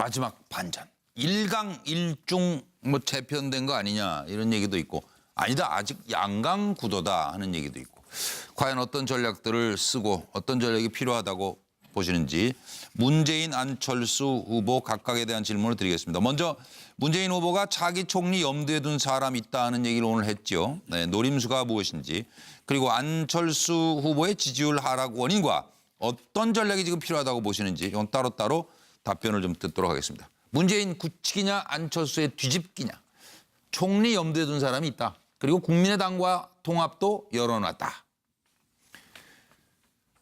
마지막 반전. 일강일중 뭐 재편된 거 아니냐 이런 얘기도 있고 아니다 아직 양강 구도다 하는 얘기도 있고 과연 어떤 전략들을 쓰고 어떤 전략이 필요하다고 보시는지 문재인 안철수 후보 각각에 대한 질문을 드리겠습니다. 먼저 문재인 후보가 차기 총리 염두에 둔 사람 있다는 얘기를 오늘 했죠. 네, 노림수가 무엇인지 그리고 안철수 후보의 지지율 하락 원인과 어떤 전략이 지금 필요하다고 보시는지 이건 따로따로 답변을 좀 듣도록 하겠습니다. 문재인 굳히기냐 안철수의 뒤집기냐. 총리 염두에 둔 사람이 있다. 그리고 국민의당과 통합도 열어놨다.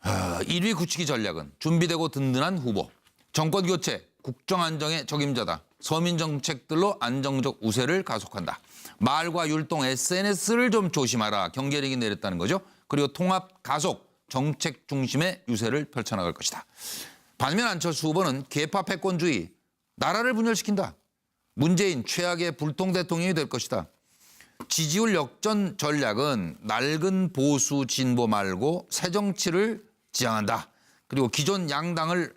아, 1위 굳히기 전략은 준비되고 든든한 후보, 정권 교체, 국정 안정의 적임자다. 서민 정책들로 안정적 우세를 가속한다. 말과 율동, SNS를 좀 조심하라. 경계력이 내렸다는 거죠. 그리고 통합 가속, 정책 중심의 유세를 펼쳐나갈 것이다. 반면 안철수 후보는 개파 패권주의, 나라를 분열시킨다. 문재인 최악의 불통 대통령이 될 것이다. 지지율 역전 전략은 낡은 보수 진보 말고 새 정치를 지향한다. 그리고 기존 양당을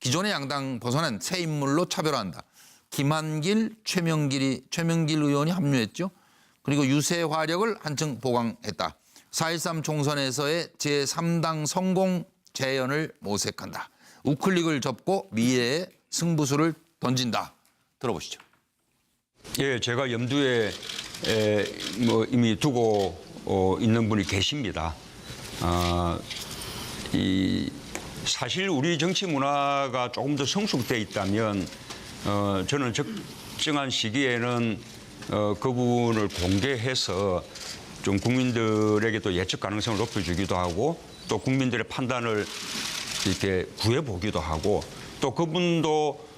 기존의 양당 벗어난 새 인물로 차별화한다. 김한길, 최명길이 최명길 의원이 합류했죠. 그리고 유세 화력을 한층 보강했다. 4.13 총선에서의 제3당 성공 재현을 모색한다. 우클릭을 접고 미래의 승부수를 던진다. 들어보시죠. 예, 제가 염두에 에, 뭐 이미 두고 어, 있는 분이 계십니다. 아, 이 사실 우리 정치 문화가 조금 더 성숙돼 있다면 어, 저는 적정한 시기에는 어, 그 부분을 공개해서 좀 국민들에게 또 예측 가능성을 높여주기도 하고 또 국민들의 판단을 이렇게 구해보기도 하고 또 그분도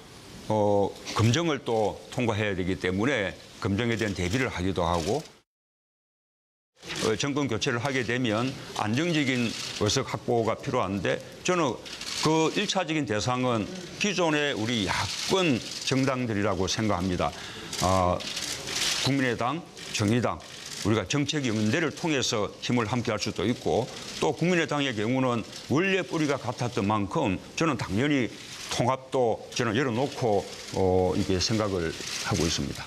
어, 검증을 또 통과해야 되기 때문에 검증에 대한 대비를 하기도 하고 어, 정권 교체를 하게 되면 안정적인 의석 확보가 필요한데 저는 그 일차적인 대상은 기존의 우리 야권 정당들이라고 생각합니다. 아, 국민의당, 정의당, 우리가 정책 연대를 통해서 힘을 함께 할 수도 있고 또 국민의당의 경우는 원래 뿌리가 같았던 만큼 저는 당연히 통합도 저는 열어놓고 어, 이게 생각을 하고 있습니다.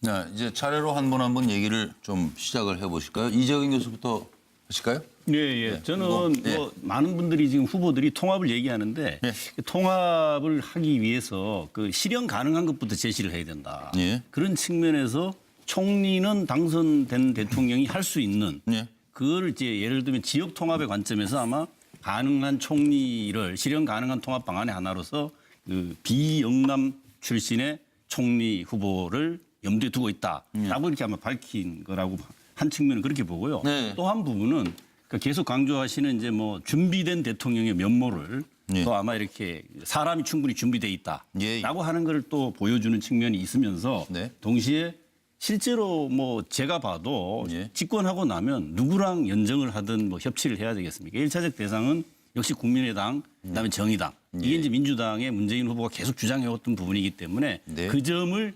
네, 이제 차례로 한분한분 얘기를 좀 시작을 해보실까요? 이재근 교수부터 하실까요? 예, 예. 네, 저는 뭐, 뭐, 예. 많은 분들이 지금 후보들이 통합을 얘기하는데 예. 통합을 하기 위해서 그 실현 가능한 것부터 제시를 해야 된다. 예. 그런 측면에서 총리는 당선된 대통령이 할 수 있는 예. 그걸 이제 예를 들면 지역 통합의 관점에서 아마 가능한 총리를 실현 가능한 통합 방안의 하나로서 그 비영남 출신의 총리 후보를 염두에 두고 있다라고 이렇게 아마 밝힌 거라고 한 측면은 그렇게 보고요. 네. 또 한 부분은 그 계속 강조하시는 이제 뭐 준비된 대통령의 면모를 예. 또 아마 이렇게 사람이 충분히 준비돼 있다라고 예. 하는 걸 또 보여주는 측면이 있으면서 네. 동시에 실제로 뭐 제가 봐도 예. 집권하고 나면 누구랑 연정을 하든 뭐 협치를 해야 되겠습니까? 일차적 대상은 역시 국민의당, 그다음에 정의당. 예. 이게 이제 민주당의 문재인 후보가 계속 주장해왔던 부분이기 때문에 네. 음. 그 점을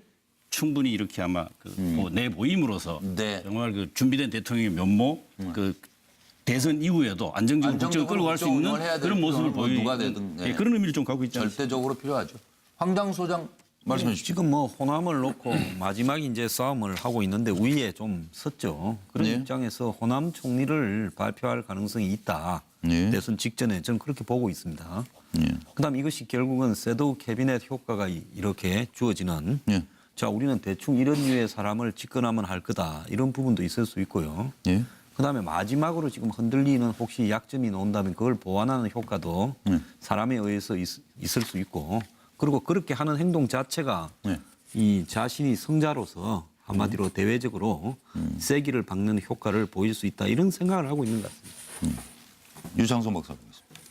충분히 이렇게 아마 그내 모임으로서 네. 음. 정말 그 준비된 대통령의 면모, 그 대선 이후에도 안정적으로 국정을 끌고 갈 수 있는 그런 모습을 뭐 보이는 네. 예, 그런 의미를 좀 갖고 않습니까? 절대적으로 필요하죠. 황당 소장 말씀해 주십시오. 지금 뭐 호남을 놓고 마지막 이제 싸움을 하고 있는데 우위에 좀 섰죠. 그런 네. 입장에서 호남 총리를 발표할 가능성이 있다. 네. 대선 직전에 저는 그렇게 보고 있습니다. 예. 그다음 이것이 결국은 셋도 캐비넷 효과가 이- 이렇게 주어지는. 예. 자 우리는 대충 이런 류의 사람을 집권하면 할 거다 이런 부분도 있을 수 있고요. 예. 그다음에 마지막으로 지금 흔들리는 혹시 약점이 나온다면 그걸 보완하는 효과도 네. 사람에 의해서 있, 을수 있고 그리고 그렇게 하는 행동 자체가 네. 이 자신이 성자로서 한마디로 대외적으로 세기를 박는 효과를 보일 수 있다 이런 생각을 하고 있는 것 같습니다. 유창선 박사님.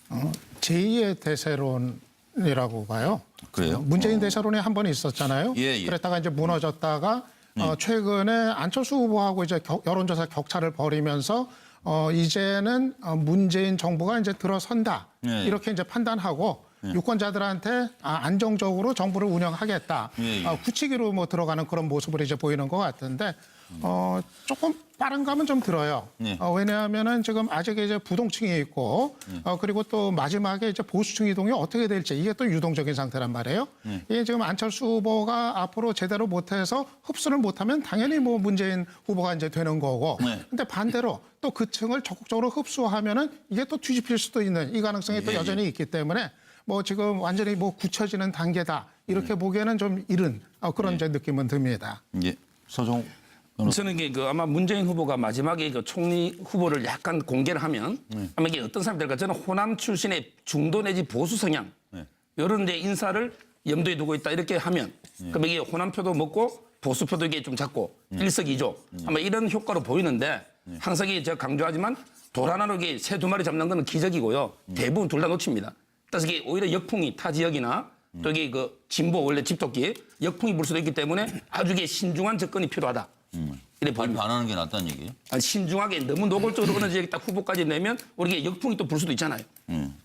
어, 제2의 대세론이라고 봐요. 그래요? 문재인 대세론이 한 번 있었잖아요. 예, 예. 그랬다가 이제 무너졌다가 어, 최근에 안철수 후보하고 이제 겨- 여론조사 격차를 벌이면서 어, 이제는 어, 문재인 정부가 이제 들어선다 예, 예. 이렇게 이제 판단하고 유권자들한테 아, 안정적으로 정부를 운영하겠다. 예, 예. 어, 굳히기로 뭐 들어가는 그런 모습을 이제 보이는 것 같은데 어, 조금 빠른 감은 좀 들어요. 네. 어, 왜냐하면은 지금 아직 이제 부동층이 있고 어, 그리고 또 마지막에 이제 보수층 이동이 어떻게 될지 이게 또 유동적인 상태란 말이에요. 이게 지금 안철수 후보가 앞으로 제대로 못해서 흡수를 못하면 당연히 뭐 문재인 후보가 이제 되는 거고. 네. 근데 반대로 또 그 층을 적극적으로 흡수하면은 이게 또 뒤집힐 수도 있는 이 가능성이 또 예, 예. 여전히 있기 때문에 뭐 지금 완전히 뭐 굳혀지는 단계다. 이렇게 보기에는 좀 이른 어, 그런 이제 느낌은 듭니다. 예. 서정 저는 이게 그 아마 문재인 후보가 마지막에 그 총리 후보를 약간 공개를 하면 아마 이게 어떤 사람들까? 저는 호남 출신의 중도 내지 보수 성향. 이런 데 인사를 염두에 두고 있다 이렇게 하면 그럼 이게 호남표도 먹고 보수표도 이게 좀 작고 일석이조. 아마 이런 효과로 보이는데 항상 이게 제가 강조하지만 돌 하나로 이게 새두 마리 잡는 건 기적이고요. 대부분 둘 다 놓칩니다. 따라서 이게 오히려 역풍이 타 지역이나 또 이게 그 진보 원래 집토끼 역풍이 불 수도 있기 때문에 아주 이게 신중한 접근이 필요하다. 이래 보입니다. 발표 안 하는 게 낫다는 얘기예요? 아니, 신중하게 너무 노골적으로 어느 지역에 딱 후보까지 내면 우리가 역풍이 또 불 수도 있잖아요.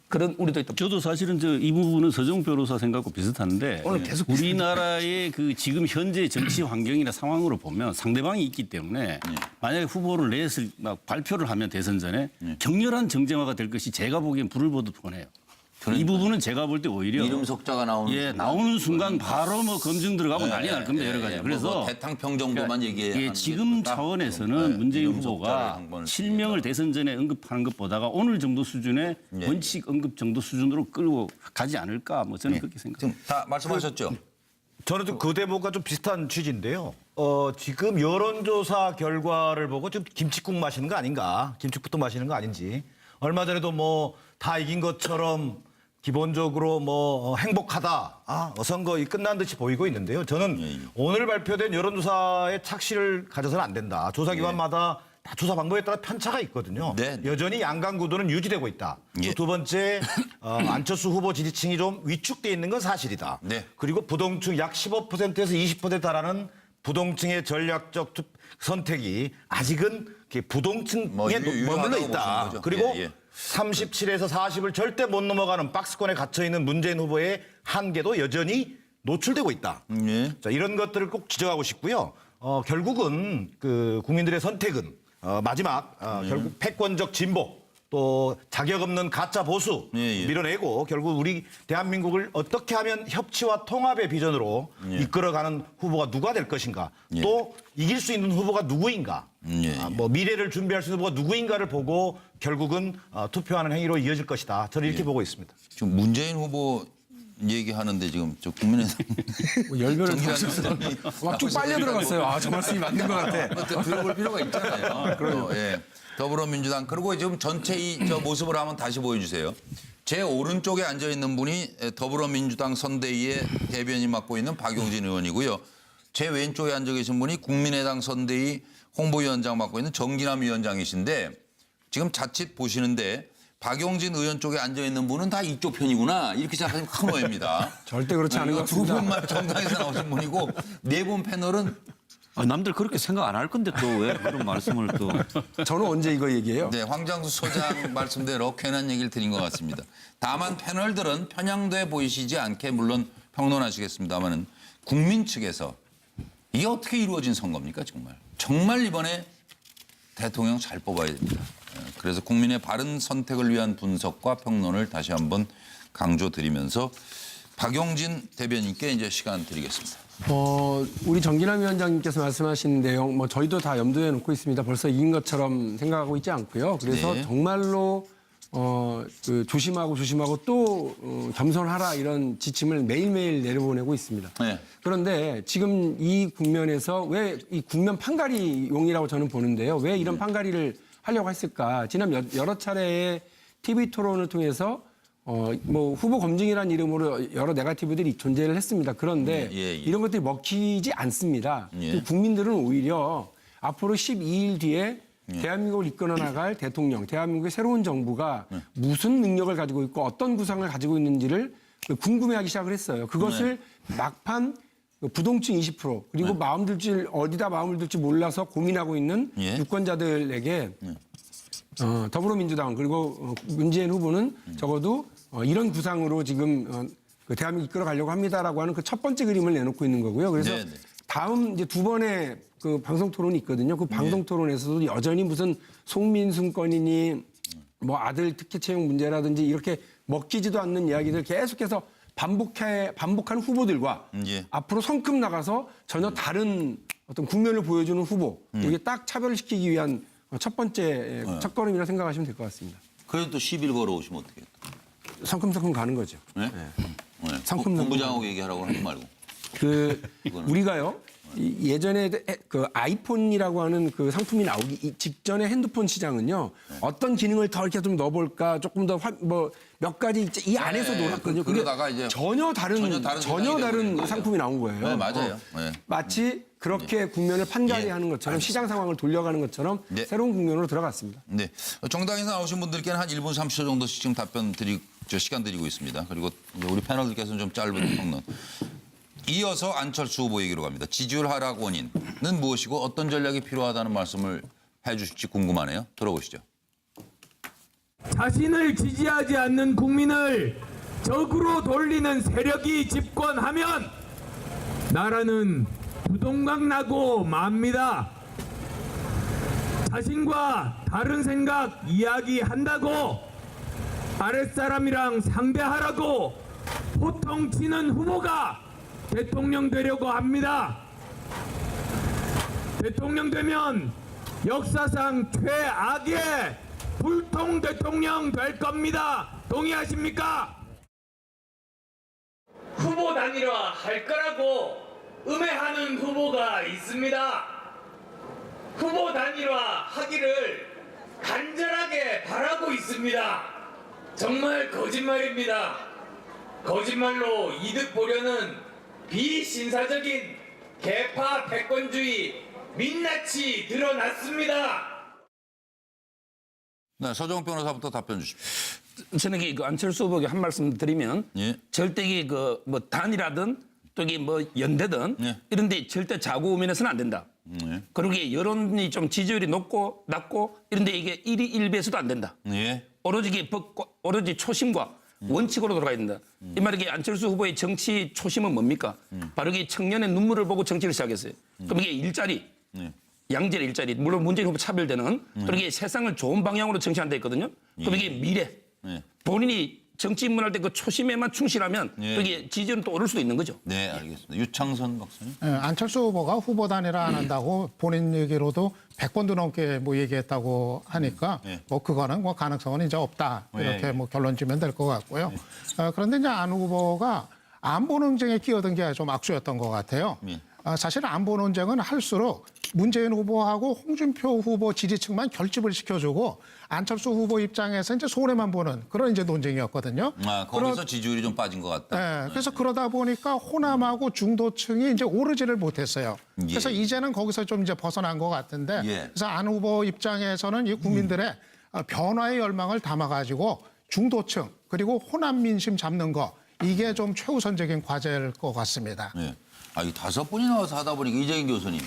그런 우리도 있다. 저도 사실은 저 이 부분은 서정 변호사 생각하고 비슷한데 오늘 계속 우리나라의 그 지금 현재 정치 환경이나 상황으로 보면 상대방이 있기 때문에 만약에 후보를 냈을 막 발표를 하면 대선 전에 격렬한 정쟁화가 될 것이 제가 보기엔 불을 보듯 뻔해요. 이 부분은 제가 볼 때 오히려 이름 석자가 나오는 예 순간. 나오는 순간 바로 뭐 검증 들어가고 예, 난리 날 겁니다 예, 여러 예, 가지. 뭐, 그래서 뭐 대탕평 정도만 얘기해. 예, 지금 차원에서는 문재인 후보가 실명을 대선 전에 언급하는 것보다가 오늘 정도 수준의 예, 원칙 언급 정도 수준으로 끌고 가지 않을까 뭐 저는 그렇게 생각합니다. 지금 다 말씀하셨죠? 저는 좀 그 대목과 좀 비슷한 취지인데요. 어, 지금 여론조사 결과를 보고 좀 김치국 마시는 거 아닌가, 김치국부터 마시는 거 아닌지. 얼마 전에도 뭐 다 이긴 것처럼 기본적으로 뭐 어, 행복하다, 아, 어, 선거 이 끝난 듯이 보이고 있는데요. 저는 오늘 발표된 여론조사의 착시를 가져서는 안 된다. 조사기관마다 다 조사 방법에 따라 편차가 있거든요. 네. 여전히 양강 구도는 유지되고 있다. 또 예. 두 번째 어, 안철수 후보 지지층이 좀 위축돼 있는 건 사실이다. 네. 그리고 부동층 약 15%에서 20%에 달하는 부동층의 전략적 투- 선택이 아직은 부동층에 뭐 유- 머물러 있다. 그리고 예, 예. 37에서 40을 절대 못 넘어가는 박스권에 갇혀 있는 문재인 후보의 한계도 여전히 노출되고 있다. 예. 자, 이런 것들을 꼭 지적하고 싶고요. 어, 결국은 그 국민들의 선택은 어, 마지막 어, 음. 결국 패권적 진보 또 자격 없는 가짜 보수 예, 예. 밀어내고 결국 우리 대한민국을 어떻게 하면 협치와 통합의 비전으로 이끌어가는 후보가 누가 될 것인가 예. 또 이길 수 있는 후보가 누구인가 예, 아, 뭐 미래를 준비할 수 있는 후보가 누구인가를 보고 결국은 어, 투표하는 행위로 이어질 것이다 저는 이렇게 보고 있습니다. 지금 문재인 후보 얘기하는데 지금 저 국민의당 뭐 열변을 막쭉 빨려 들어갔어요. 아, 저 말씀이 맞는 것 같아. 또 들어볼 필요가 있잖아요. 어, 예. 더불어민주당 그리고 지금 전체 이 저 모습을 한번 다시 보여주세요. 제 오른쪽에 앉아 있는 분이 더불어민주당 선대위의 대변인 맡고 있는 박용진 의원이고요. 제 왼쪽에 앉아 계신 분이 국민의당 선대위 홍보위원장 맡고 있는 정기남 위원장이신데 지금 자칫 보시는데 박용진 의원 쪽에 앉아 있는 분은 다 이쪽 편이구나 이렇게 생각하시면 큰 오해입니다. 절대 그렇지 않은 것두 같습니다. 분만 정당에서 나오신 분이고 네 분 패널은 아, 남들 그렇게 생각 안 할 건데 또 왜 그런 말씀을 또. 저는 언제 이거 얘기해요? 네, 황장수 소장 말씀대로 괜한 얘기를 드린 것 같습니다. 다만 패널들은 편향돼 보이시지 않게 물론 평론하시겠습니다만은 국민 측에서 이게 어떻게 이루어진 선거입니까 정말? 정말 이번에 대통령 잘 뽑아야 됩니다. 예, 그래서 국민의 바른 선택을 위한 분석과 평론을 다시 한번 강조드리면서 박용진 대변인께 이제 시간 드리겠습니다. 어, 우리 정기남 위원장님께서 말씀하신 내용, 뭐 저희도 다 염두에 놓고 있습니다. 벌써 이긴 것처럼 생각하고 있지 않고요. 그래서 네. 정말로 어, 그 조심하고 조심하고 또 어, 겸손하라 이런 지침을 매일매일 내려보내고 있습니다. 네. 그런데 지금 이 국면에서 왜 이 국면 판가리 용이라고 저는 보는데요. 왜 이런 판가리를 하려고 했을까? 지난 여- 여러 차례의 TV 토론을 통해서 어, 뭐 후보 검증이라는 이름으로 여러 네가티브들이 존재를 했습니다. 그런데 예, 예. 이런 것들이 먹히지 않습니다. 예. 국민들은 오히려 앞으로 12일 뒤에 예. 대한민국을 이끌어 나갈 대통령, 대한민국의 새로운 정부가 예. 무슨 능력을 가지고 있고 어떤 구상을 가지고 있는지를 궁금해하기 시작을 했어요. 그것을 네. 막판 그 부동층 20% 그리고 마음 둘지 어디다 마음을 둘지 몰라서 고민하고 있는 예. 유권자들에게 어, 더불어민주당 그리고 어, 문재인 후보는 적어도 어, 이런 구상으로 지금 어, 그 대한민국 이끌어 가려고 합니다라고 하는 그 첫 번째 그림을 내놓고 있는 거고요. 그래서 네, 네. 다음 이제 두 번의 그 방송 토론이 있거든요. 그 방송 토론에서도 여전히 무슨 송민순 건이니 뭐 아들 특혜 채용 문제라든지 이렇게 먹히지도 않는 이야기들 계속해서 반복해 반복하는 후보들과 예. 앞으로 성큼 나가서 전혀 다른 어떤 국면을 보여주는 후보 이게 딱 차별시키기 위한 첫 번째 첫 걸음이라 생각하시면 될 것 같습니다. 그래도 또 시비를 걸어오시면 어떻게? 성큼성큼 가는 거죠. 네? 네. 상품 본부장하고 얘기하라고 하지 말고. 그 우리가요 이- 예전에 에- 그 아이폰이라고 하는 그 상품이 나오기 이- 직전에 핸드폰 시장은요 어떤 기능을 더 이렇게 좀 넣어볼까 조금 더 뭐 몇 가지 이제 이 안에서 네, 놀았거든요. 그- 그러다가 이제 전혀 다른 전혀 다른 전혀 세상이 다른 돼버린 거죠. 상품이 나온 거예요. 네, 맞아요. 어. 네. 마치 그렇게 국면을 판가리하는 것처럼 시장 상황을 돌려가는 것처럼 네. 새로운 국면으로 들어갔습니다. 네. 정당에서 나오신 분들께는 한 1분 30초 정도씩 지금 답변 드리, 저 시간 드리고 있습니다. 그리고 우리 패널들께서는 좀 짧은 평론. 이어서 안철수 후보 얘기로 갑니다. 지지율 하락 원인은 무엇이고 어떤 전략이 필요하다는 말씀을 해 주실지 궁금하네요. 들어보시죠. 자신을 지지하지 않는 국민을 적으로 돌리는 세력이 집권하면 나라는 부동강 나고 맙니다. 자신과 다른 생각 이야기한다고 아랫사람이랑 상대하라고 호통치는 후보가 대통령 되려고 합니다. 대통령 되면 역사상 최악의 불통 대통령 될 겁니다. 동의하십니까? 후보 단일화 할 거라고 음해하는 후보가 있습니다. 후보 단일화 하기를 간절하게 바라고 있습니다. 정말 거짓말입니다. 거짓말로 이득 보려는 비신사적인 개파 패권주의 민낯이 드러났습니다. 네, 서정훈 변호사부터 답변 주십시오. 저는 그 안철수 후보에게 한 말씀 드리면 예. 절대 그뭐 단이라든 또 이게 뭐 연대든 예. 이런 데 절대 자고 우면해서는 안 된다. 네. 그리고 이게 여론이 좀 지지율이 높고 낮고 이런 데 이게 일이 일배에서도 안 된다. 예. 오로지 이게 법과 오로지 초심과 원칙으로 돌아가야 된다. 이 말이 안철수 후보의 정치 초심은 뭡니까? 바로 이게 청년의 눈물을 보고 정치를 시작했어요. 그럼 이게 일자리, 네. 양질의 일자리, 물론 문재인 후보 차별되는 그리고 이게 세상을 좋은 방향으로 정치한다 했거든요. 그럼 이게 미래, 네. 본인이 정치 입문할 때 그 초심에만 충실하면 예. 그게 지지율은 또 오를 수도 있는 거죠. 네, 알겠습니다. 유창선 박사님. 예, 안철수 후보가 후보 단일화 안 한다고 본인 얘기로도 100번도 넘게 뭐 얘기했다고 하니까 예. 뭐 그거는 뭐 가능성은 이제 없다 이렇게 예, 예. 뭐 결론 지면 될 것 같고요. 어, 그런데 이제 안 후보가 안보 논쟁에 끼어든 게 좀 악수였던 것 같아요. 예. 어, 사실 안보 논쟁은 할수록 문재인 후보하고 홍준표 후보 지지층만 결집을 시켜주고 안철수 후보 입장에서 이제 손해만 보는 그런 이제 논쟁이었거든요. 아, 거기서 지지율이 좀 빠진 것 같다. 네, 그래서 그러다 보니까 호남하고 중도층이 이제 오르지를 못했어요. 예. 그래서 이제는 거기서 좀 이제 벗어난 것 같은데, 예. 그래서 안 후보 입장에서는 이 국민들의 어, 변화의 열망을 담아가지고 중도층 그리고 호남 민심 잡는 거 이게 좀 최우선적인 과제일 것 같습니다. 네. 아, 이 다섯 분이 나와서 하다 보니까 이재인 교수님.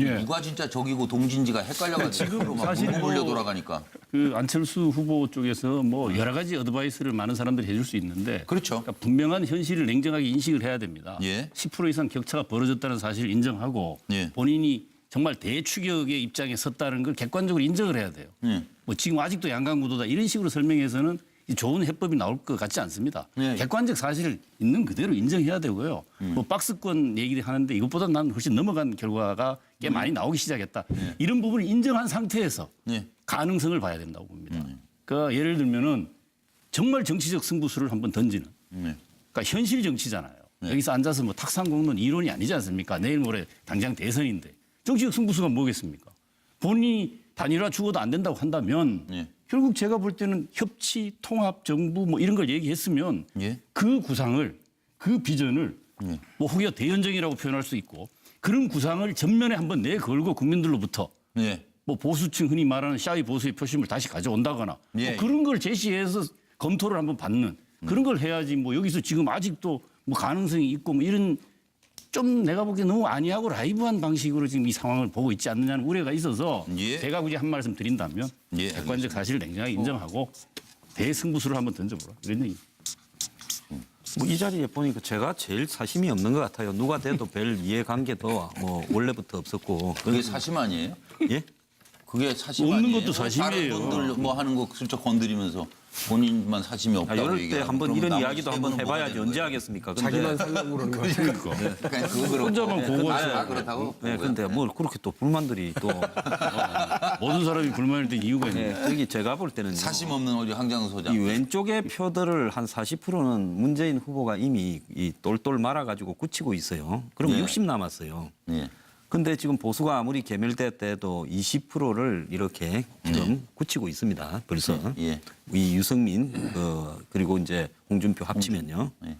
예. 누가 진짜 적이고 동진지가 헷갈려가지고 지금 막 사실 물려 뭐- 돌아가니까. 그 안철수 후보 쪽에서 뭐 여러 가지 어드바이스를 많은 사람들이 해줄 수 있는데 그렇죠. 그러니까 분명한 현실을 냉정하게 인식을 해야 됩니다. 예. 10% 이상 격차가 벌어졌다는 사실을 인정하고 예. 본인이 정말 대추격의 입장에 섰다는 걸 객관적으로 인정을 해야 돼요. 예. 뭐 지금 아직도 양강구도다 이런 식으로 설명해서는 이 좋은 해법이 나올 것 같지 않습니다. 예. 객관적 사실을 있는 그대로 인정해야 되고요. 음. 뭐 박스권 얘기를 하는데 이것보다 난 훨씬 넘어간 결과가 꽤 많이 나오기 시작했다. 이런 부분을 인정한 상태에서 예. 가능성을 봐야 된다고 봅니다. 그러니까 예를 들면은 정말 정치적 승부수를 한번 던지는. 네. 그러니까 현실 정치잖아요. 여기서 앉아서 뭐 탁상공론 이론이 아니지 않습니까? 내일 모레 당장 대선인데 정치적 승부수가 뭐겠습니까? 본인이 단일화 죽어도 안 된다고 한다면 예. 결국 제가 볼 때는 협치, 통합, 정부 뭐 이런 걸 얘기했으면 예. 그 구상을 그 비전을 예. 뭐 혹여 대연정이라고 표현할 수 있고 그런 구상을 전면에 한번 내걸고 국민들로부터 예. 뭐 보수층 흔히 말하는 샤이 보수의 표심을 다시 가져온다거나 예, 뭐 그런 걸 제시해서 검토를 한번 받는 그런 걸 해야지 뭐 여기서 지금 아직도 뭐 가능성이 있고 뭐 이런 좀 내가 보기에 너무 아니하고 라이브한 방식으로 지금 이 상황을 보고 있지 않느냐는 우려가 있어서 예. 제가 굳이 한 말씀 드린다면 예, 객관적 사실을 냉정하게 인정하고 대승부수를 한번 던져보라 이런 얘기. 뭐 이 자리에 보니까 제가 제일 사심이 없는 것 같아요. 누가 돼도 별 이해관계도 뭐 원래부터 없었고. 그게 사심 아니에요? 예? 그게 사심 없는 아니에요? 것도 사심이에요. 다른 분들 뭐 하는 거 슬쩍 건드리면서 본인만 사심이 아, 없다고 이럴 때 얘기하고 한번 그러면 이런 나머지 이야기도 세 한번 분은 뭐가 해봐야지 언제 거예요? 네. 하겠습니까? 자기만 살려고 그러는 거 그러니까. 그러니까 그거 그렇고. 혼자만 네, 보고 아, 있어요. 아, 그렇다고? 네, 근데 뭘 그렇게 또 불만들이 또 모든 사람이 불만일 때 이유가 있는 네, 저기 제가 볼 때는 사심 없는 우리 황장수 소장. 이 왼쪽의 표들을 한 40%는 문재인 후보가 이미 이 똘똘 말아가지고 굳히고 있어요. 그러면 네. 60 남았어요. 예. 근데 지금 보수가 아무리 개멸될 때도 20%를 이렇게 지금 굳히고 있습니다. 벌써 예. 이 유승민 어, 그리고 이제 홍준표 합치면요. 예.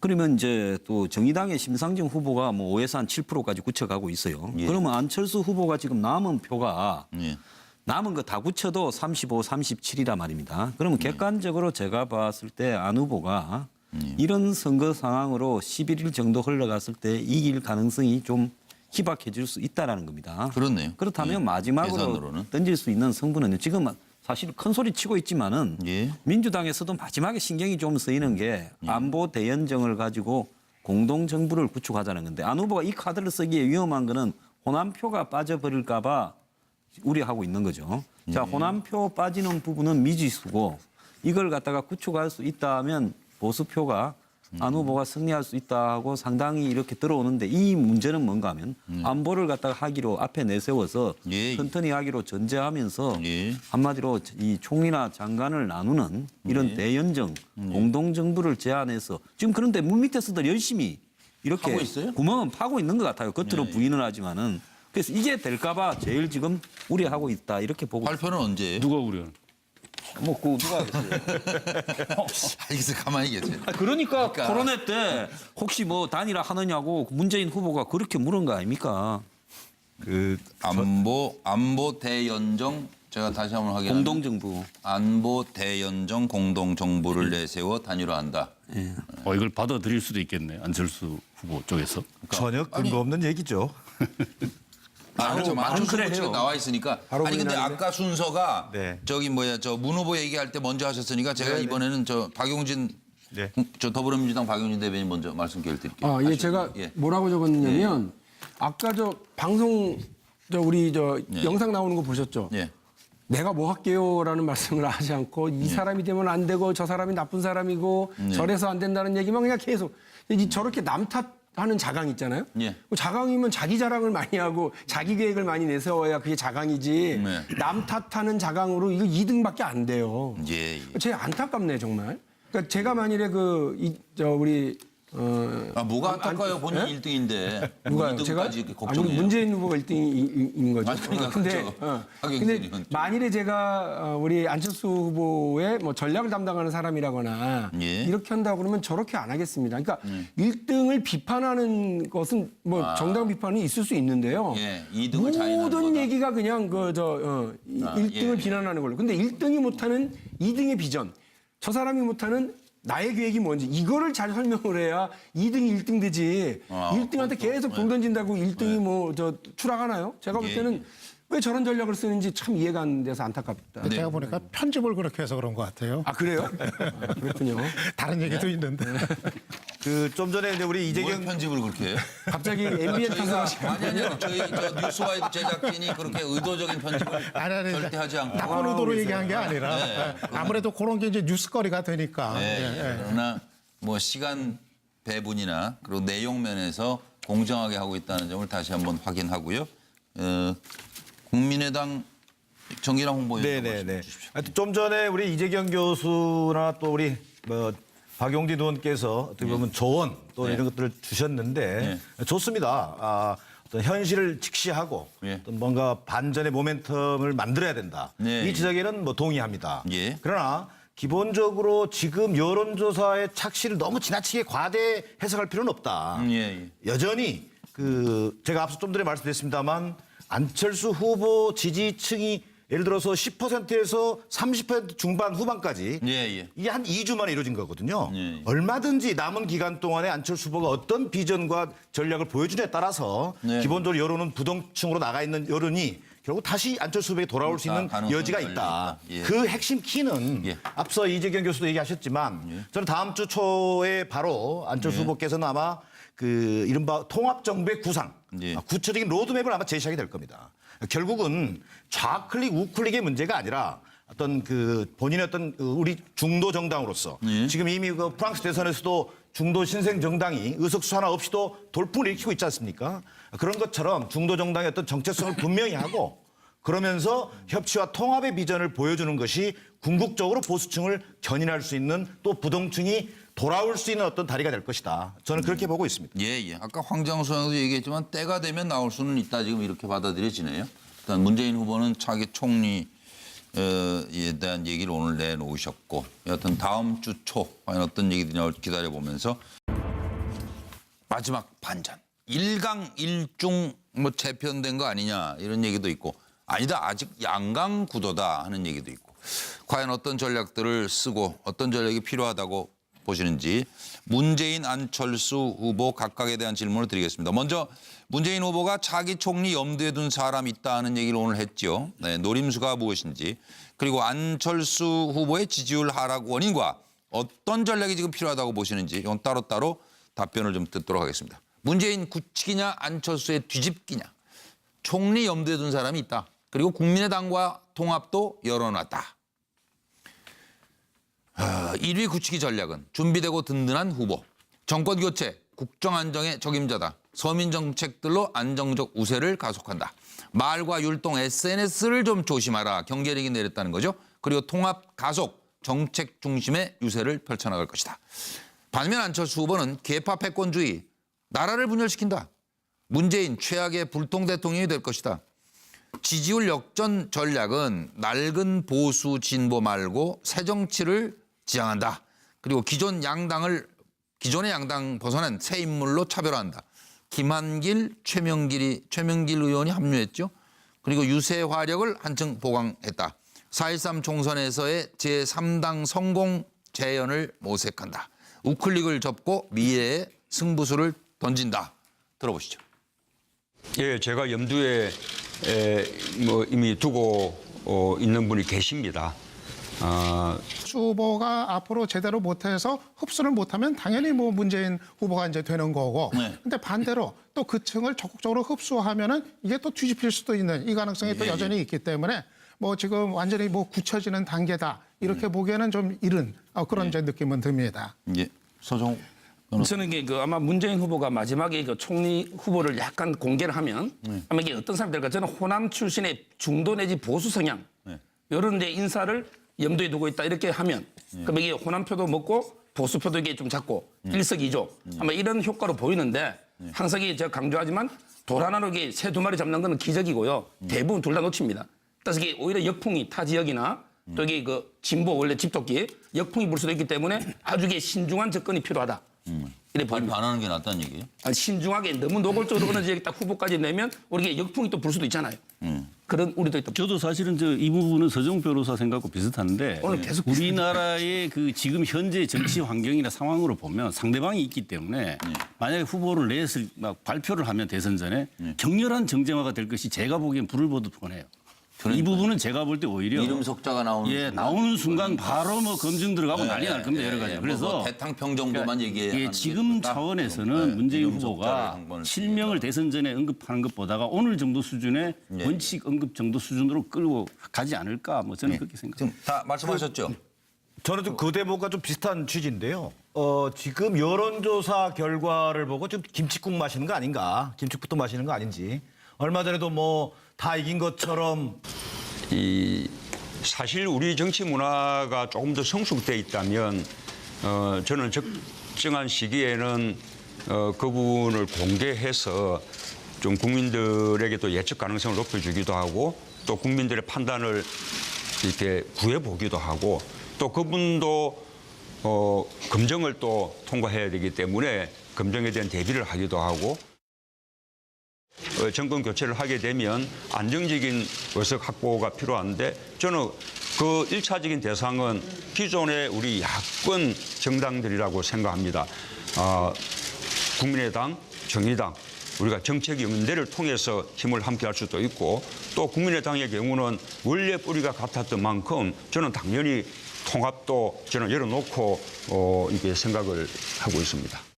그러면 이제 또 정의당의 심상정 후보가 뭐 5에서 한 7%까지 굳혀가고 있어요. 예. 그러면 안철수 후보가 지금 남은 표가 예. 남은 거 다 굳혀도 35, 37이라 말입니다. 그러면 네. 객관적으로 제가 봤을 때 안 후보가 네. 이런 선거 상황으로 11일 정도 흘러갔을 때 이길 가능성이 좀 희박해질 수 있다라는 겁니다. 그렇네요. 그렇다면 예. 마지막으로 예산으로는. 던질 수 있는 성분은 지금 사실 큰 소리 치고 있지만은 예. 민주당에서도 마지막에 신경이 좀 쓰이는 게 예. 안보 대연정을 가지고 공동 정부를 구축하자는 건데 안 후보가 이 카드를 쓰기에 위험한 거는 호남표가 빠져버릴까봐 우려하고 있는 거죠. 예. 자 호남표 빠지는 부분은 미지수고 이걸 갖다가 구축할 수 있다면 보수표가 음. 안 후보가 승리할 수 있다고 상당히 이렇게 들어오는데 이 문제는 뭔가 하면 안보를 갖다가 하기로 앞에 내세워서 음. 예. 튼튼히 하기로 전제하면서 예. 한마디로 이 총리나 장관을 나누는 이런 예. 대연정 공동 정부를 제안해서 지금 그런데 물밑에서도 열심히 이렇게 하고 있어요? 구멍은 파고 있는 것 같아요. 겉으로 예. 부인을 하지만은 그래서 이게 될까봐 제일 지금 우려하고 있다 이렇게 보고 발표는 언제예요? 누가 우려? 뭐그 누가 하겠어요? 알겠어 가만히 계세요. 아, 그러니까, 그러니까. 코로나 때 혹시 뭐 단일화 하느냐고 문재인 후보가 그렇게 물은 거 아닙니까? 그 안보 안보 대연정 제가 다시 한번 확인. 공동 정부. 안보 대연정 공동 정부를 내세워 단일화한다. 어, 이걸 받아들일 수도 있겠네. 안철수 후보 쪽에서. 전혀 근거 없는 얘기죠. 아, 그렇죠. 그래 수치가. 나와 있으니까. 바로 아니 근데? 아까 순서가 네. 저기 뭐야 저 문 후보 얘기할 때 먼저 하셨으니까 제가 이번에는 저 박용진 네. 저 더불어민주당 박용진 대변인 먼저 말씀 기회를 드릴게요. 아, 예. 제가 예. 뭐라고 적었냐면 아까 저 방송 저 우리 저 예. 영상 나오는 거 보셨죠? 예. 내가 뭐 할게요라는 말씀을 하지 않고 이 사람이 되면 안 되고 저 사람이 나쁜 사람이고 네. 저래서 안 된다는 얘기만 그냥 계속 이 저렇게 남탓 하는 자강 있잖아요. 예. 그 자강이면 자기 자랑을 많이 하고 자기 계획을 많이 내세워야 그게 자강이지. 네. 남 탓하는 자강으로 이거 2등밖에 안 돼요. 예. 예. 제 안타깝네 정말. 그러니까 제가 만일에 그 이 저 우리 어 아 뭐가 안- 안타까워요? 본인 예? 이 1등인데. 누가요? 제가 아니. 문재인 후보가 1등인 거죠. 아니, 그러니까 근데 그렇죠. 어, 근데 의원. 만일에 제가 어, 우리 안철수 후보의 뭐 전략을 담당하는 사람이라거나 예. 이렇게 한다 고 그러면 저렇게 안 하겠습니다. 그러니까 1등을 비판하는 것은 뭐 정당 비판이 있을 수 있는데요. 아. 예, 이등을 자인하는 모든 거다. 얘기가 그냥 그 저 어, 아, 1등을 예. 비난하는 걸로. 근데 1등이 못하는 2등의 비전, 저 사람이 못하는 나의 계획이 뭔지 이거를 잘 설명을 해야 2등이 1등 되지. 아, 1등한테 계속 돈 던진다고 1등이 뭐 저 추락하나요? 제가 볼 예, 때는 왜 저런 전략을 쓰는지 참 이해가 안 돼서 안타깝다. 제가 보니까 편집을 그렇게 해서 그런 것 같아요. 아 그래요? 아, 그렇군요. 다른 얘기도 있는데. 그 좀 전에 이제 우리 뭘 이재경 편집을 그렇게 해? 갑자기 MBN 저희가 탓을 아니 아니요 저희 저 뉴스와이드 제작진이 그렇게 의도적인 편집을 아니, 아니, 절대 하지 않고 나쁜 의도로 얘기한 게 아니라 네. 예, 아무래도 그런 게 이제 뉴스거리가 되니까. 네, 예, 예. 그러나 뭐 시간 배분이나 그리고 내용 면에서 공정하게 하고 있다는 점을 다시 한번 확인하고요. 어, 국민의당 정기랑 홍보위원 네네네. 하여튼 좀 전에 우리 이재경 교수나 또 우리 뭐 박용진 의원께서 어떻게 보면 조언 또 네. 이런 것들을 주셨는데 좋습니다. 아, 어떤 현실을 직시하고 예. 어떤 뭔가 반전의 모멘텀을 만들어야 된다. 네. 이 지적에는 뭐 동의합니다. 예. 그러나 기본적으로 지금 여론조사의 착시를 너무 지나치게 과대 해석할 필요는 없다. 음, 예, 예. 여전히 그 제가 앞서 좀 전에 말씀드렸습니다만 안철수 후보 지지층이 예를 들어서 10%에서 30% 중반 후반까지 예, 예. 이게 한 2주 만에 이루어진 거거든요. 예, 예. 얼마든지 남은 기간 동안에 안철수 후보가 어떤 비전과 전략을 보여주냐에 따라서 네. 기본적으로 여론은 부동층으로 나가 있는 여론이 결국 다시 안철수 후보에 돌아올 수 있는 가능성이 여지가 있다. 있다. 예. 그 핵심 키는 예. 앞서 이재경 교수도 얘기하셨지만 저는 다음 주 초에 바로 안철수 예. 후보께서는 아마 그 이른바 통합정부의 구상, 예. 아, 구체적인 로드맵을 아마 제시하게 될 겁니다. 결국은 좌클릭, 우클릭의 문제가 아니라 어떤 그 본인의 어떤 그 우리 중도 정당으로서 예. 지금 이미 그 프랑스 대선에서도 중도 신생 정당이 의석수 하나 없이도 돌풍을 일으키고 있지 않습니까? 그런 것처럼 중도 정당의 어떤 정체성을 분명히 하고 그러면서 협치와 통합의 비전을 보여주는 것이 궁극적으로 보수층을 견인할 수 있는 또 부동층이 돌아올 수 있는 어떤 다리가 될 것이다. 저는 그렇게 보고 있습니다. 예, 예. 아까 황장수 형도 얘기했지만 때가 되면 나올 수는 있다 지금 이렇게 받아들여지네요. 일단 문재인 후보는 차기 총리 에 대한 얘기를 오늘 내놓으셨고 여하튼 다음 주 초 과연 어떤 얘기들이 나올지 기다려보면서 마지막 반전. 일강 일중 뭐 재편된 거 아니냐 이런 얘기도 있고 아니다 아직 양강 구도다 하는 얘기도 있고 과연 어떤 전략들을 쓰고 어떤 전략이 필요하다고 보시는지 문재인 안철수 후보 각각에 대한 질문을 드리겠습니다. 먼저 문재인 후보가 차기 총리 염두에 둔 사람 있다 하는 얘기를 오늘 했죠. 네, 노림수가 무엇인지 그리고 안철수 후보의 지지율 하락 원인과 어떤 전략이 지금 필요하다고 보시는지 이건 따로따로 답변을 좀 듣도록 하겠습니다. 문재인 굳히기냐 안철수의 뒤집기냐. 총리 염두에 둔 사람이 있다. 그리고 국민의당과 통합도 열어놨다. 아, 1위 굳히기 전략은 준비되고 든든한 후보, 정권 교체, 국정 안정의 적임자다. 서민 정책들로 안정적 우세를 가속한다. 말과 율동 SNS를 좀 조심하라. 경계력이 내렸다는 거죠. 그리고 통합 가속, 정책 중심의 유세를 펼쳐나갈 것이다. 반면 안철수 후보는 개파 패권주의, 나라를 분열시킨다. 문재인 최악의 불통 대통령이 될 것이다. 지지율 역전 전략은 낡은 보수 진보 말고 새 정치를 지향한다. 그리고 기존 양당을 기존의 양당 벗어난 새 인물로 차별화한다. 김한길, 최명길이 최명길 의원이 합류했죠. 그리고 유세 화력을 한층 보강했다. 4.13 총선에서의 제3당 성공 재현을 모색한다. 우클릭을 접고 미래의 승부수를 던진다. 들어보시죠. 예, 제가 염두에 에, 뭐 이미 두고 어, 있는 분이 계십니다. 아, 수 후보가 앞으로 제대로 못해서 흡수를 못하면 당연히 뭐 문재인 후보가 이제 되는 거고. 네. 근데 반대로 또 그 층을 적극적으로 흡수하면은 이게 또 뒤집힐 수도 있는 이 가능성이 또 여전히 있기 때문에 뭐 지금 완전히 뭐 굳혀지는 단계다. 이렇게 보기에는 좀 이른 어, 그런 이제 느낌은 듭니다. 예. 서정 저는 이게 그 아마 문재인 후보가 마지막에 그 총리 후보를 약간 공개를 하면 아마 이게 어떤 사람들까? 저는 호남 출신의 중도 내지 보수 성향. 이런 데 인사를 염두에 두고 있다. 이렇게 하면 그럼 이게 호남표도 먹고 보수표도 이게 좀 작고 일석이조. 아마 이런 효과로 보이는데 항상 이게 제가 강조하지만 돌 하나로 이게 새 두 마리 잡는 건 기적이고요. 대부분 둘 다 놓칩니다. 따라서 이게 오히려 역풍이 타 지역이나 또 이게 그 진보 원래 집토끼 역풍이 불 수도 있기 때문에 아주 이게 신중한 접근이 필요하다. 이래 반 보입니다. 반하는 게 낫다는 얘기예요? 아니, 신중하게 너무 노골적으로 어느 지역에 딱 후보까지 내면 우리가 역풍이 또 불 수도 있잖아요. 그런 우리도 있다. 저도 사실은 저 이 부분은 서정 변호사 생각하고 비슷한데 오늘 계속 우리나라의 그 지금 현재 정치 환경이나 상황으로 보면 상대방이 있기 때문에 만약에 후보를 냈을 막 발표를 하면 대선 전에 격렬한 정쟁화가 될 것이 제가 보기엔 불을 보듯 뻔해요. 이 부분은 제가 볼 때 오히려 이름 석자가 나오는 예 순간. 나오는 순간 바로 뭐 검증 들어가고 예, 난리 날 겁니다 예, 여러 예, 가지. 뭐 그래서 뭐 대탕평 정도만 얘기해야 예, 하는 게 지금 좋다. 차원에서는 네, 문재인 후보가 실명을 대선 전에 언급하는 것보다가 오늘 정도 수준의 예. 원칙 언급 정도 수준으로 끌고 가지 않을까 뭐 저는 그렇게 생각합니다. 지금 다 말씀하셨죠? 저는 좀 그 대목과 좀 비슷한 취지인데요. 어, 지금 여론조사 결과를 보고 좀 김치국 마시는 거 아닌가, 김치국부터 마시는 거 아닌지. 얼마 전에도 뭐 다 이긴 것처럼. 이 사실 우리 정치 문화가 조금 더 성숙돼 있다면 어, 저는 적정한 시기에는 어, 그 부분을 공개해서 좀 국민들에게 또 예측 가능성을 높여주기도 하고 또 국민들의 판단을 이렇게 구해보기도 하고 또 그분도 어, 검증을 또 통과해야 되기 때문에 검증에 대한 대비를 하기도 하고 어, 정권 교체를 하게 되면 안정적인 의석 확보가 필요한데 저는 그 일차적인 대상은 기존의 우리 야권 정당들이라고 생각합니다. 아, 국민의당, 정의당 우리가 정책 연대를 통해서 힘을 함께 할 수도 있고 또 국민의당의 경우는 원래 뿌리가 같았던 만큼 저는 당연히 통합도 저는 열어놓고 어, 이게 생각을 하고 있습니다.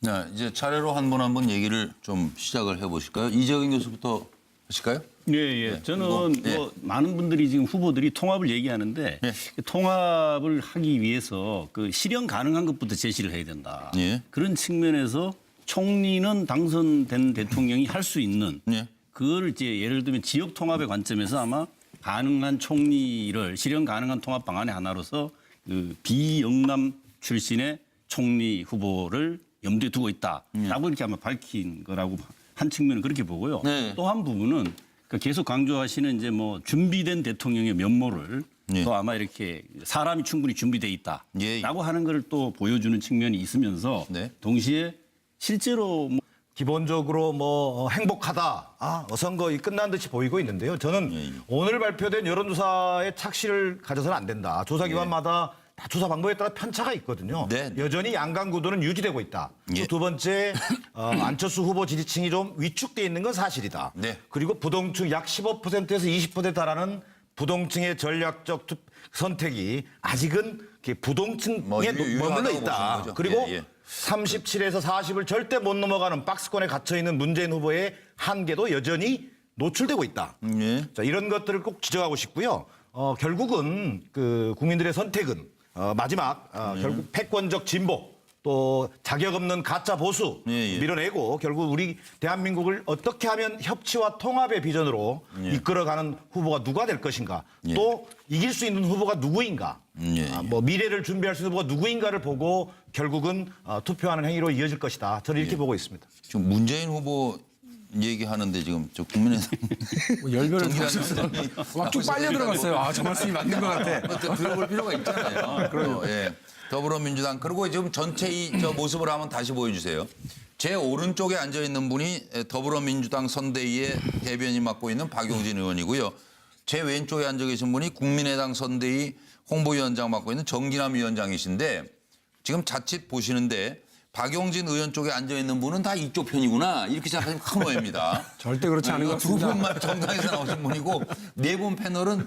네, 이제 차례로 한 분 한 분 얘기를 좀 시작을 해보실까요? 이재경 교수부터 하실까요? 예, 예. 저는 뭐, 예. 뭐 많은 분들이 지금 후보들이 통합을 얘기하는데 예. 통합을 하기 위해서 그 실현 가능한 것부터 제시를 해야 된다. 예. 그런 측면에서 총리는 당선된 대통령이 할 수 있는 예. 그걸 이제 예를 들면 지역 통합의 관점에서 아마 가능한 총리를 실현 가능한 통합 방안의 하나로서 그 비영남 출신의 총리 후보를 염두에 두고 있다라고 이렇게 아마 밝힌 거라고 한 측면은 그렇게 보고요. 네. 또 한 부분은 그 계속 강조하시는 이제 뭐 준비된 대통령의 면모를 예. 또 아마 이렇게 사람이 충분히 준비돼 있다라고 예, 예. 하는 걸또 보여주는 측면이 있으면서 네. 동시에 실제로 뭐 기본적으로 뭐 어, 행복하다. 아, 어, 선거 이 끝난 듯이 보이고 있는데요. 저는 예, 오늘 발표된 여론조사의 착시를 가져서는 안 된다. 조사기관마다 다 조사 방법에 따라 편차가 있거든요. 네. 여전히 양강 구도는 유지되고 있다. 또 예. 두 번째 어, 안철수 후보 지지층이 좀 위축돼 있는 건 사실이다. 네. 그리고 부동층 약 15%에서 20%에 달하는 부동층의 전략적 투- 선택이 아직은 부동층에 뭐 유- 머물러 유효하다고 보시는 있다. 거죠. 그리고 예, 예. 37에서 40을 절대 못 넘어가는 박스권에 갇혀 있는 문재인 후보의 한계도 여전히 노출되고 있다. 예. 자, 이런 것들을 꼭 지적하고 싶고요. 어, 결국은 그 국민들의 선택은 어, 마지막 어, 예. 결국 패권적 진보 또 자격 없는 가짜 보수 예, 예. 밀어내고 결국 우리 대한민국을 어떻게 하면 협치와 통합의 비전으로 이끌어가는 후보가 누가 될 것인가 예. 또 이길 수 있는 후보가 누구인가 예, 아, 예. 뭐 미래를 준비할 수 있는 후보가 누구인가를 보고 결국은 어, 투표하는 행위로 이어질 것이다 저는 이렇게 보고 있습니다. 지금 문재인 후보 얘기하는데 지금 저 국민의당 뭐 열변을 사람이 막쭉 빨려 들어갔어요. 아, 저 말씀이 맞는 것 같아. 어떤 들어볼 필요가 있잖아요. 어, 예. 더불어민주당 그리고 지금 전체 이 저 모습을 한번 다시 보여주세요. 제 오른쪽에 앉아 있는 분이 더불어민주당 선대위의 대변인 맡고 있는 박용진 의원이고요. 제 왼쪽에 앉아 계신 분이 국민의당 선대위 홍보위원장 맡고 있는 정기남 위원장이신데 지금 자칫 보시는데 박용진 의원 쪽에 앉아 있는 분은 다 이쪽 편이구나 이렇게 생각하시면 큰 오해입니다. 절대 그렇지 않은 것 두 같습니다. 분만 정당에서 나오신 분이고 네 분 패널은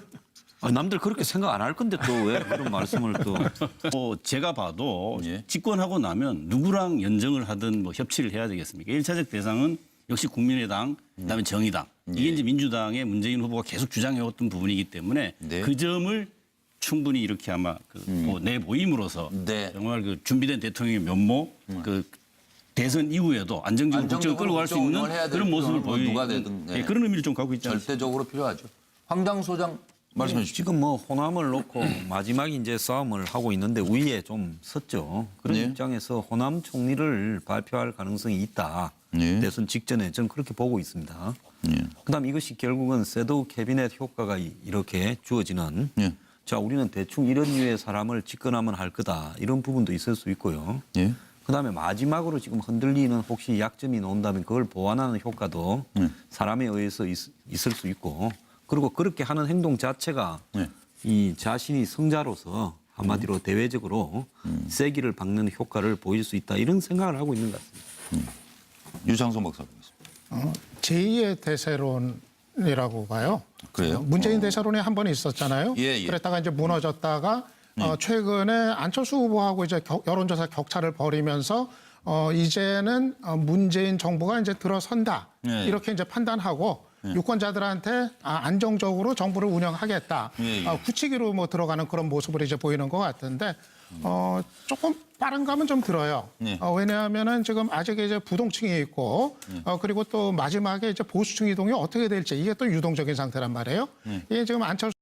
아, 남들 그렇게 생각 안 할 건데 또 왜 그런 말씀을 또. 뭐 제가 봐도 예. 집권하고 나면 누구랑 연정을 하든 뭐 협치를 해야 되겠습니까? 일차적 대상은 역시 국민의당, 그다음에 정의당. 이게 이제 민주당의 문재인 후보가 계속 주장해왔던 부분이기 때문에 네. 그 점을 충분히 이렇게 아마 그 뭐 내보임으로써 네. 정말 그 준비된 대통령의 면모, 그 대선 이후에도 안정적으로 국정을 끌고 갈 수 있는 운영을 해야 될 그런 모습을 필요는 뭐 누가 보이는 되든, 네. 예, 그런 의미를 좀 갖고 있지 않습니까? 절대적으로 필요하죠. 황당 소장 말씀해 주십시오. 지금 뭐 호남을 놓고 마지막 이제 싸움을 하고 있는데 우위에 좀 섰죠. 그런 네. 입장에서 호남 총리를 발표할 가능성이 있다. 네. 대선 직전에 저는 그렇게 보고 있습니다. 예. 그다음 이것이 결국은 셋도 캐비넷 효과가 이- 이렇게 주어지는. 예. 자 우리는 대충 이런 류의 사람을 집권하면 할 거다 이런 부분도 있을 수 있고요. 예. 그다음에 마지막으로 지금 흔들리는 혹시 약점이 나온다면 그걸 보완하는 효과도 사람에 의해서 있, 을수 있고 그리고 그렇게 하는 행동 자체가 네. 이 자신이 성자로서 한마디로 대외적으로 세기를 박는 효과를 보일 수 있다 이런 생각을 하고 있는 것 같습니다. 유창선 박사 보겠습니다. 어, 제2의 대세론 이라고 봐요. 그래요? 어, 문재인 대세론이 한 번 있었잖아요. 예, 예. 그랬다가 이제 무너졌다가 어, 최근에 안철수 후보하고 이제 격- 여론조사 격차를 벌이면서 어, 이제는 어, 문재인 정부가 이제 들어선다 예, 예. 이렇게 이제 판단하고 유권자들한테 아, 안정적으로 정부를 운영하겠다. 예, 예. 어, 굳히기로 뭐 들어가는 그런 모습을 이제 보이는 것 같은데 어, 조금 빠른 감은 좀 들어요. 예. 어, 왜냐하면은 지금 아직 이제 부동층이 있고 어, 그리고 또 마지막에 이제 보수층 이동이 어떻게 될지 이게 또 유동적인 상태란 말이에요. 이게 지금 안철수